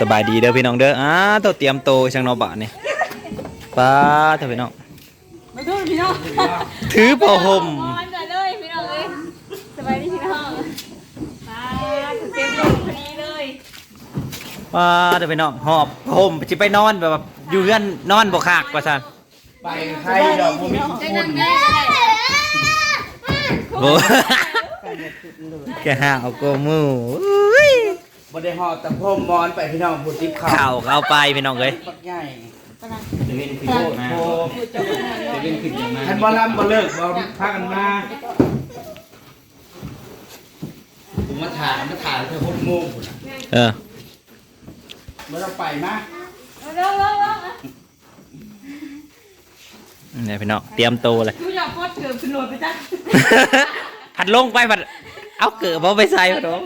สบายดีเด้อพี่น้องเด้ออ้าตัวเตรียมโตช่างเนอบะนี่ป้าเถอะพี่น้องมาดูพี่น้องถือผ้าห่มมอนก่อนเลยพี่น้องเลยสบายดีพี่น้องมาถึงเต็มลงพอดีเลยป้าเถอะพี่น้องหอบผ้าห่มสิไปนอนแบบว่าอยู่เรือนนอนบ่คากว่าซั่นไปไทยดอกบ่มีได้นั่งได้ได้โอ้แกหาเอาโกมูอุ้ย บ่ได้หอบตะพรมมอนไปพี่น้องผู้ติบข้าวข่าวเอาไปพี่น้องเอ้ยปักใหญ่จะเว้นขึ้นโอ้โหจะเว้นขึ้นอย่างมาท่านบ่ลำบ่เลิกบ่พากันมาผมมาถามมาถามเธอพบโมงพุ่นน่ะเออบ่ต้องไปมาเร็วเร็วเร็วเนี่ยพี่น้องเตรียมโตเลยดูอยากพดเกือบขึ้นรถไปจ้ะผัดลงไปผัดเอาเกิดบ่ไปใส่พี่น้อง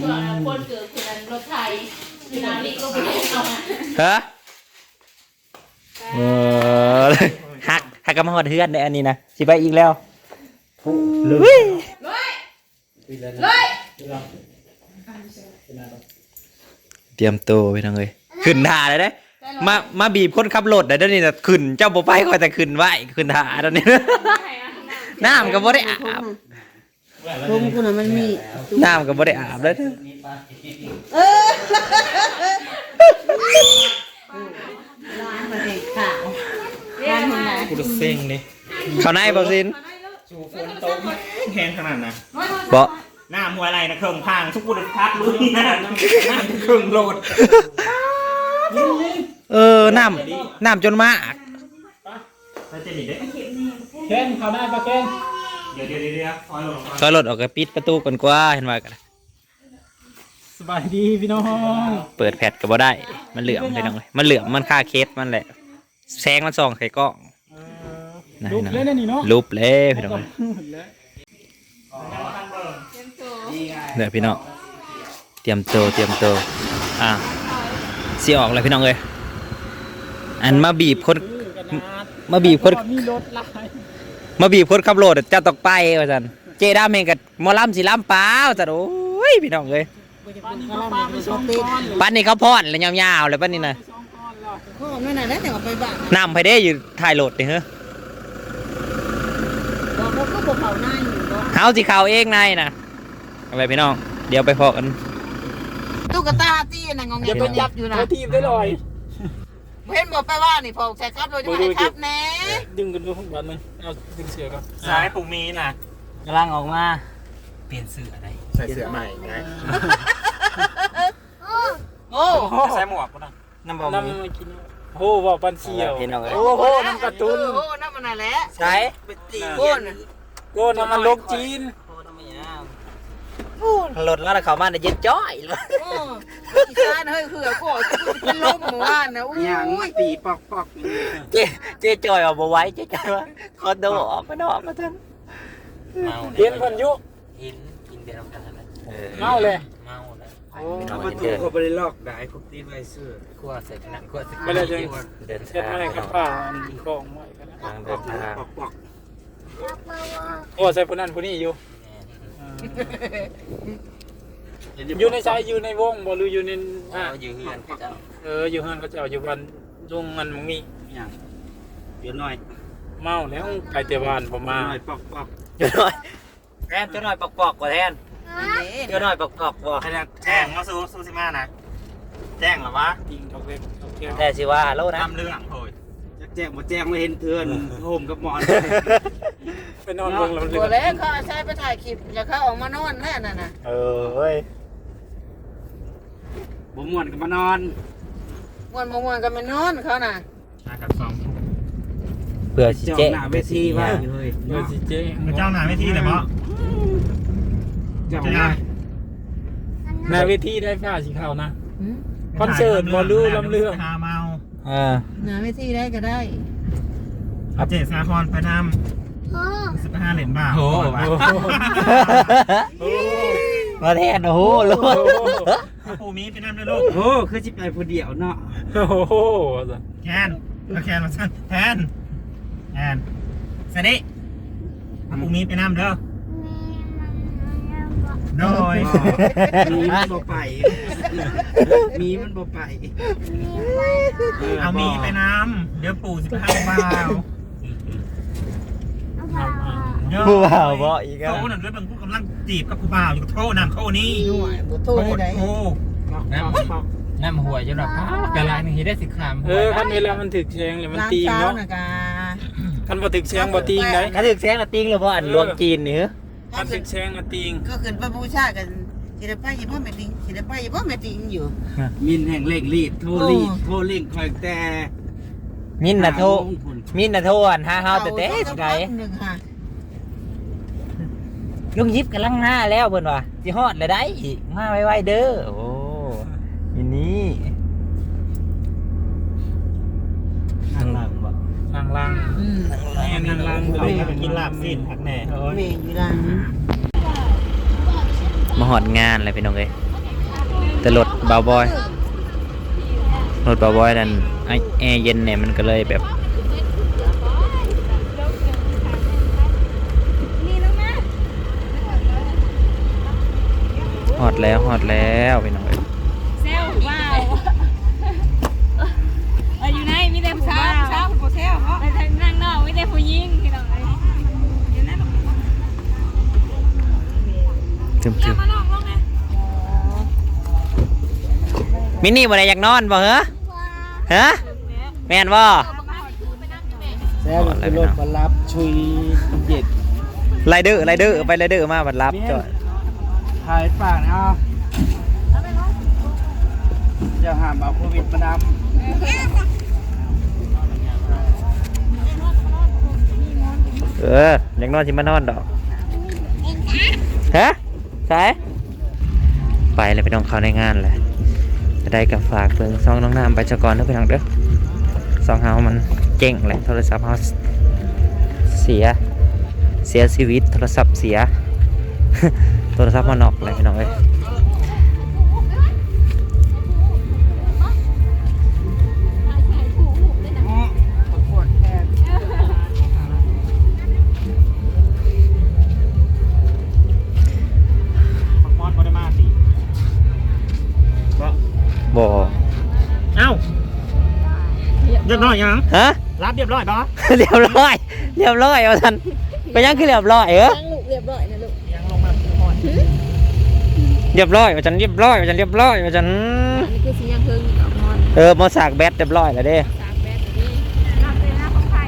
ส่วนคนเกือบขึ้นรถไทยคือนาฬิกก็ไม่ได้เอาฮะเออหักหักกำมาหอดเฮือนในอันนี้นะสิไปอีกแล้วลึกอุ้ยเลยเลยเตรียมโตไปทางเลยขึ้นท่าเลยเด้มามาบีบคนขับรถได้เดี๋ยวนี้นะขึ้นเจ้าบ่ไปคอยแต่ขึ้นไว้ขึ้นท่าตอนนี้น้ำก็บ่ได้อาบ ลมกูน่ะมันมีน้ำก็บ่ได้อาบเลยร้านมาเด็กข่าวเรียกมากูจะเซ็งเลยเขาในบ่ซินสู่ฝนตกแห้งขนาดน่ะบ่หน้ามัวอะไรนะเครื่องพังทุกกูจะพักลุยหน้าหน้าเครื่องโหลดเออน้ำน้ำจนมากแล้วจะหนีได้เคนเขาได้ปะเคน เดี๋ยวเดี๋ยวเดี๋ยวเดี๋ยวคอยลงก็รถออกก็ปิดประตูก่อนกว่าเห็นว่ากันสบายดีพี่น้องเปิดแพทก็บ่ได้ มันเหลื่อมไปน้องเลยมันเหลื่อมมันค่าเคสมันแหละแสงมันส่องใส่กล้องนะลุกเล่นนี่เนาะรูปเลยพี่น้องเอ้ยเดี๋ยวพี่น้องเตรียมตัวเตรียมตัวอะสิออกเลยพี่น้องเอ้ยอันมาบีบคนมาบีบคนมีรถลาย มาบีบคนขับรถจะตกไปว่าซั่นเจดามเองกับมอลำสิลำเปล่าจัดโอ้ยพี่น้องเอ้ยเขาล่ามันเขาติดปั้นนี่เขาพอดเลยยาวๆเลยปั้นนี่นะข้อไม่น่าได้แต่ว่าไปบ้านน้ำไปได้อยู่ถ่ายรถนี่เฮ้อบอกเขาก็บอกเขาหน้าอยู่ก็เฮาสิเข้าเองนายนะอะไรพี่น้อง เดี๋ยวไปพอกัน ตุ๊กตาตี้น่ะงงเงียบยับอยู่นะเขาทีมได้ลอย เห็นบอกไปว่านี่พอใส่ครับโดยจะให้ครับแน่ดึงกันดูข้างบนนึงเอาดึงเสือก่อนสายผูกมีน่ะกำลังออกมา เปลี่ยนเสื้ออะไรใส่เสือใหม่ไงโอ้ใส่หมวกก็ได้น้ำบอมน้ำมันกินโอ้บอกปันเชียวพี่น้องเอ้ยโอ้โหน้ำกระตุ้นโอ้นั่นมันอะไรใช่โอ้นโก้น้ำมันลกจีน รถแล้วเขามาเนี่ยเย็นจ้อยเลยโอ้อีสานเฮ้ยคือก็เป็นลมหมู่บ้านนะอุ้หยังมายตีปอกปอกเจ๊เจ๊จอยเอาบ่ไว้เจ๊จอยว่าคอนโดออกมาดอกมาจังเห็นพันยุกินกินเบียร์กันนะเมาเลยเมาแล้วโอ้ประตูก็บ่ได้ล็อกได้ผมตีไว้เสื้อขั้วใส่หนังขั้วใส่ไม่ได้จะเดินเช็ดทางไม่กับผ้าของไม่กันทางเดินทางปอกปอกโอ้ใส่ผู้นั้นผู้นี้อยู่ อยู่ในใจอยู่ในวงบ่หรืออยู่ในอ่าอยู่เฮือนเขาเจ้าเอออยู่เฮือนเขาจะเอาอยู่บ้านลุงมันมึงมีหยังเดี๋ยวหน่อยเมาแล้วไกลแต่บ้านผมมาหน่อยปอกปอกเดี๋ยวหน่อยแทนเดี๋ยวหน่อยปอกๆกว่าแทนเดี๋ยวหน่อยปอกๆว่าขนาดแจ้งมาสู้สู้สิมานะแจ้งหรอวะยิงดอกเล็กดอกเทียวแต่สิว่าโลนะทำเรื่องโอยจักแจ้งบ่แจ้งไม่เห็นเทือนโฮมกับหมอน ไปนอนเบิ่งลำเลืตัอวเล็กเขาใช้ไปถ่ายคลิปอย่าเขาออกมานอนแน่น่ะนะเออเว้ยบ่ม่วนก็มานอนมวนมวนกันมานอนเขาน่ะอากับสองเพื่อสิเจ้าเจ๊หน้าเวทีว่าอยู่เฮ้ยเดี๋ยวสิเจ๊เจ้าหน้าเวทีเลยมั้งเจ้าหน้าหน้าเวทีได้ผ้าสีขาวนะคอนเสิร์ตบอลลูลำเรื่องหาเมาเออหนาไม่ที่ได้ก็ได้เจสาครไปนำ สิบห้าเหรียญบาทโอ้มาแทนโอ้โหโลดปูมีไปนำเลยลูกโอ้คือสิไปผู้เดียวเนาะโอ้โหแคนก็แคนมาสั้นแทนแทนสวัสดีปูมีไปนำเด้อโดยมีมันบ่ไปมีมันบ่ไป เอามีไปน้ำเดี๋ยวปู่สิบห้าบา วผู้บ่าวบ่อีกอะโทษนั่นด้วยบางผู้กำลังจีบกับผู้บ่าวอยู่โทษนั่นโทษนี่หน่วยบ่โทษได้โอ้น้ำน้ำหัวจะแบบกะลายหนึงเฮ็ดได้สิครามเออคันเวลามันถึกแชงเลยมันร้านตีงเช้าเนาะนะกาคันบ่ถึกแชงบ่ตีงได้ถ้าถึกแซงละติงหรือบ่อันลวงจีนนี่เหรอคันถึกแชงอะตีงก็ขึ้นไปบูชากันสิได้ไปยี่พ่อแม่ติงสิได้ไปยี่พ่อแม่ติงอยู่ มินแห่งเลขรีดโทรรีดโทรเล่งคอยแต่มินน่ะโทรหาโมงพุ่นมินน่ะโทรอันหาเฮาแต่เต้สิไดหนึ่งค่ะ ลุงยิบกำลังหน้าแล้วเพิ่นว่าสิฮอดแล้วได้มาไวๆเด้อโอ้ยินนี่ข้างหลังบ่ล่างล่างอืมแม่นั่งล่างเขาไปกินลาบสิ้นหักแหน่เอ้ยเมย์อยู่ร้านมาฮอดงานเลยพี่น้องเอ้ยแต่รถบาวบอยรถบาวบอยนั่นไอแอร์เย็นเนี่ยมันก็เลยแบบ ดแล้วฮอดแล้วพี่น้องเอ้ยเซลว้าวเอออยู่ไหนมีแต่ผู้สาวผู้สาวผู้เซลเนาะไปทางนั่งนอกมีแต่ผู้หญิงพี่น้องเอ้ยอยู่ไหนลูกถึมอย่ามาลองลงเลยๆมินนี่บ่ได้อยากนอนบ่เหรอฮะแม่นบ่แซ่บคือรถมารับชุยเจ็ดไรเดอร์ไรเดอร์ไปไรเดอร์มาบัดรับจอด ถ่ายปากเอาจะหามเอาโควิดมานำเอออยากนอนสิมานอนดอกฮะสายไปเลยไปน้องเขาในงานเลยจะได้กับฝากเพิ่งซองน้องน้ำไปจะก่อนเด้อไปทางเด้อซองเฮามันเจ๊งแหละโทรศัพท์เฮาเสีย เสียชีวิตโทรศัพท์เสีย โทรศัพท์มันนอกเลยพี่น้องเอ้ยปวดแขนปักมอนบ่ได้มาสิบ่บ่เอ้าเรียบร้อยยังฮะรับเรียบร้อยปะเรียบร้อย เรียบร้อยเอาทันไปยังคือเรียบร้อยเออนั่งลูกเรียบร้อยนะ เรียบร้อยว่าจันเรียบร้อยว่าจันเรียบร้อยว่าจันนี่คือสิยังเพิ่งกับนอนเออมาสากแบตเรียบร้อยแล้วเด้สามแบดนี่รับเลยนะของไข่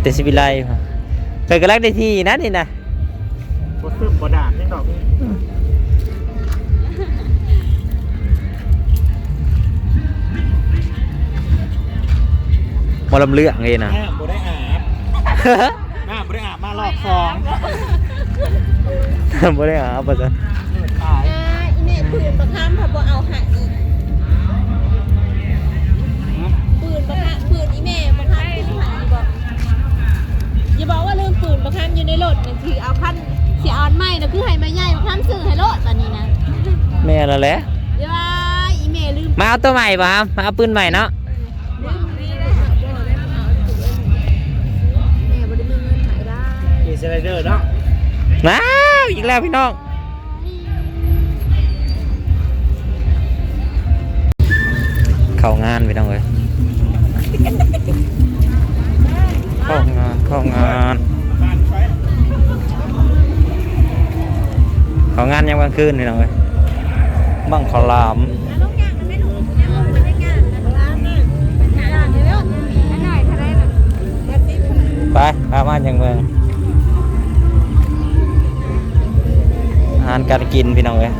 เตสิบิไลเคยกำลังได้ที่นะนี่นะบ่ซึมบ่ด่างนี่ดอกหมอลำเลือกไงนะแม่บ่ได้อาบแม่บ่ได้อาบมารอบสอง บ่ได้หาบ่จันตายอ่าอีเมปืนประคามพอบ่เอาหาอีกปืนประคามปืนอีเมประคามปืนหาอีกบอกอย่าบอกว่าลืมปืนประคามอยู่ในรถนั่นคือเอาพันสิเอาอันใหม่นะคือให้มาใหญ่ประคามซื้อให้รถตอนนี้นะแม่นั่นแหละอย่าว่าอีเมลืมมาเอาตัวใหม่ป่ะครับมาเอาปืนใหม่เนาะลืมนี่เลยค่ะบ่ได้เอาแม่บ่ได้มีเงินหายได้ขี่สไลเดอร์เนาะ ว้าวอีกแล้วพี่น้องเข้างานพี่น้องเอ้ยเข้างานเข้างานเข้างานยามกลางคืนพี่น้องเอ้ยบังขาวหลามไปได้งานนะร้านนี่หาร้านเร็วๆหน่อยเท่าไรล่ะไปพามาอย่างเมือง หารการกินพี่น้องเอ้ย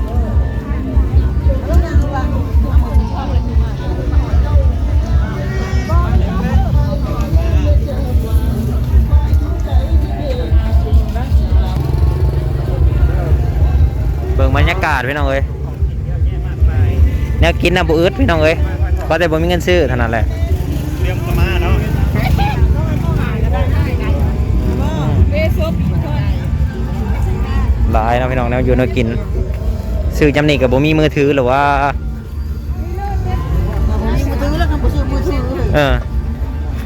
เบิ่งบรรยากาศพี่น้องเอ้ยแนวกินน่ะบ่อึดพี่น้องเอ้ยเพราะแต่บ่มีเงินซื้อเท่านั้นแหละ เรียมประมาณเนาะ เบซุป หลายเนาะพี่น้องแนวอยู่แนวกินซื้อจำนี่กับบ่มีมือถือหรือว่ามีมือถือแล้วก็บ่ซื้อมือถือเออ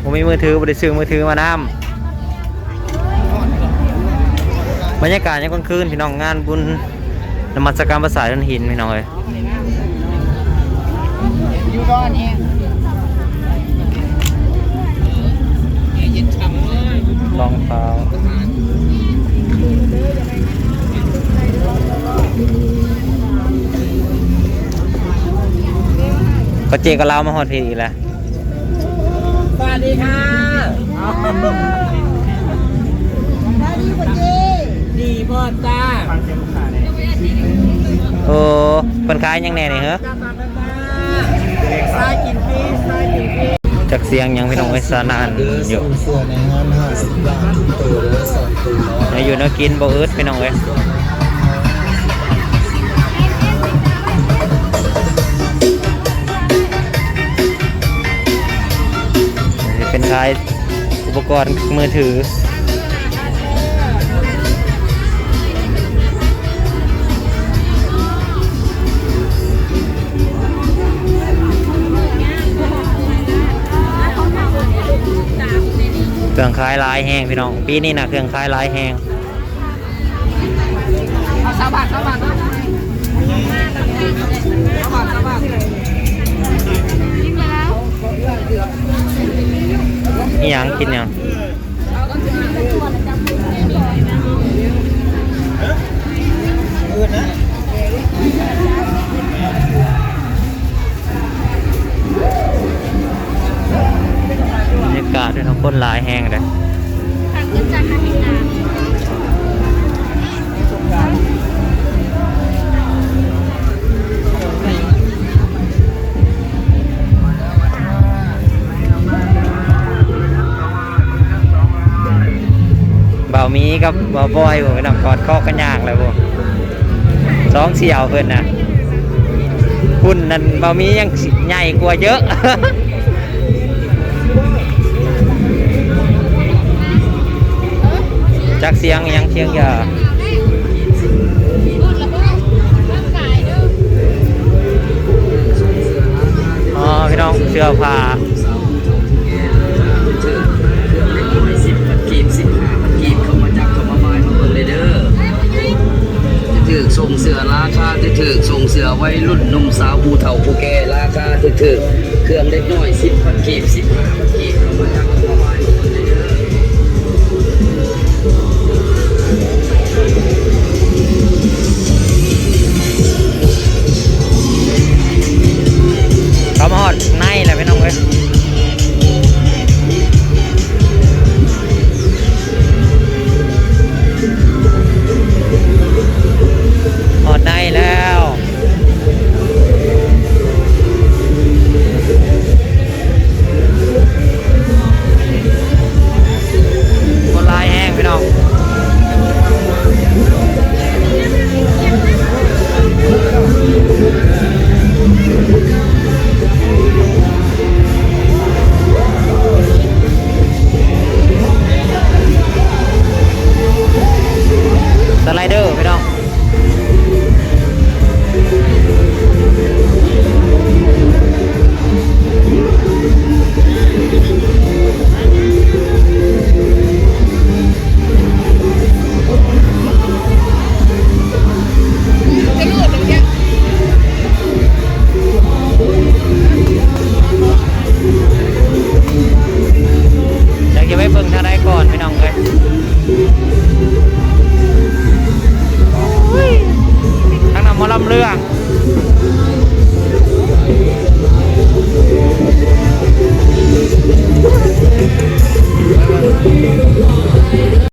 บ่มีมือถือบ่ได้ซื้อมือถือมานํบรรยากาศยังกลางคืนพี่น้องงานบุญนมัสการภาษาทันหินพี่น้องเอ้ยอยู่ดอนเองรองเท้า ก็เจก็เล่ามาฮอดเพลอีกแล้วสวัสดีค่ะดีพ่อจ้าฟังเสียงลูกค้าเนี่ยโอ้คนขายยังแน่นี่เหรอจ้าตาตาตาซากินฟรีซากินฟรีจากเสียงยังพี่น้องไว้สนานอยู่เสื้อในงานห้าสิบบาทตัวละสองตัวในอยู่เนาะกินบ่อึดพี่น้องเอ้ย ขายอุปกรณ์มือถือ เครื่องคล้ายลายแห้งพี่น้อง ปีนี้นะเครื่องคล้ายลายแห้งเอาสาบาทสาบาทนะสาบาทสาบาท นี่ยังกินยังบรรยากาศด้วยทั้งคนหลายแห้งเลย กับเบาบอยบ่พี่น้องกอดคอกันยากเลยบ่สองเสี่ยวเพิ่นนะคุณนั่นบามียังใหญ่กว่าเยอะจักเสียงยังเสียงอย่าอ๋อพี่น้องเสื้อผ้า เสือไว้รุ่นนุ่มสาวผู้เฒ่าผู้แก่ราคาจะถือเครื่องเล็กน้อย